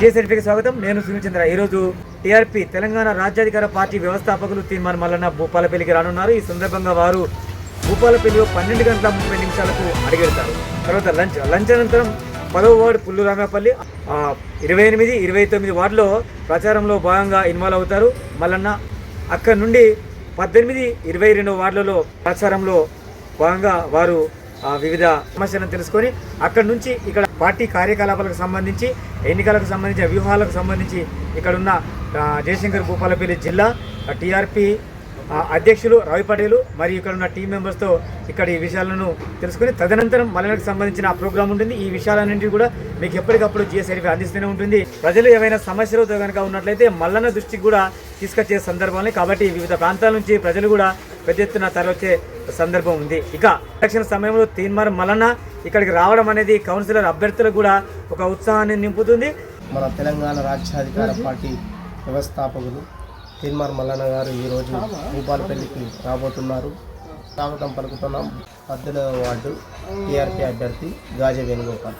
జేసీఎల్పీకి స్వాగతం. నేను సునీల్ చంద్ర. ఈరోజు టీఆర్పీ తెలంగాణ రాజ్యాధికార పార్టీ వ్యవస్థాపకులు తీర్మాన్ మల్లన్న భూపాలపల్లికి రానున్నారు. ఈ సందర్భంగా వారు భూపాలపల్లిలో పన్నెండు గంటల ముప్పై నిమిషాలకు అడిగెడతారు. తర్వాత లంచ్. లంచ్ అనంతరం పదవ వార్డు పుల్లు రామపల్లి ఇరవై ఎనిమిది ఇరవై తొమ్మిది వార్డులో ప్రచారంలో భాగంగా ఇన్వాల్వ్ అవుతారు. మల్లన్న అక్కడి నుండి పద్దెనిమిది ఇరవై రెండు వార్డులలో ప్రచారంలో భాగంగా వారు వివిధ సమస్యలను తెలుసుకొని అక్కడి నుంచి ఇక్కడ పార్టీ కార్యకలాపాలకు సంబంధించి ఎన్నికలకు సంబంధించిన వ్యూహాలకు సంబంధించి ఇక్కడున్న జయశంకర్ భూపాలపల్లి జిల్లా టీఆర్పీ అధ్యక్షులు రవి పటేలు మరియు ఇక్కడ ఉన్న టీం మెంబర్స్తో ఇక్కడ ఈ విషయాలను తెలుసుకుని తదనంతరం మల్లనకు సంబంధించిన ఆ ప్రోగ్రామ్ ఉంటుంది. ఈ విషయాలన్నింటినీ కూడా మీకు ఎప్పటికప్పుడు జిఎస్ఐడిపి అందిస్తూనే ఉంటుంది. ప్రజలు ఏవైనా సమస్యలతో కనుక ఉన్నట్లయితే మల్లన్న దృష్టికి కూడా తీసుకొచ్చే సందర్భాలు కాబట్టి వివిధ ప్రాంతాల నుంచి ప్రజలు కూడా పెద్ద ఎత్తున తరలివచ్చే సందర్భం ఉంది. ఇక ఎలక్షన్ సమయంలో తీన్మార్ మల్లన్న ఇక్కడికి రావడం అనేది కౌన్సిలర్ అభ్యర్థులకు కూడా ఒక ఉత్సాహాన్ని నింపుతుంది. మన తెలంగాణ రాజ్యాధికార పార్టీ వ్యవస్థాపకులు తీన్మార్ మల్లన్న గారు ఈరోజు భూపాలపల్లికి రాబోతున్నారు. స్వాగతం పలుకుతున్నాం. పద్దెనిమిదవ వార్డు టీఆర్పీ అభ్యర్థి గాజ వేణుగోపాల్.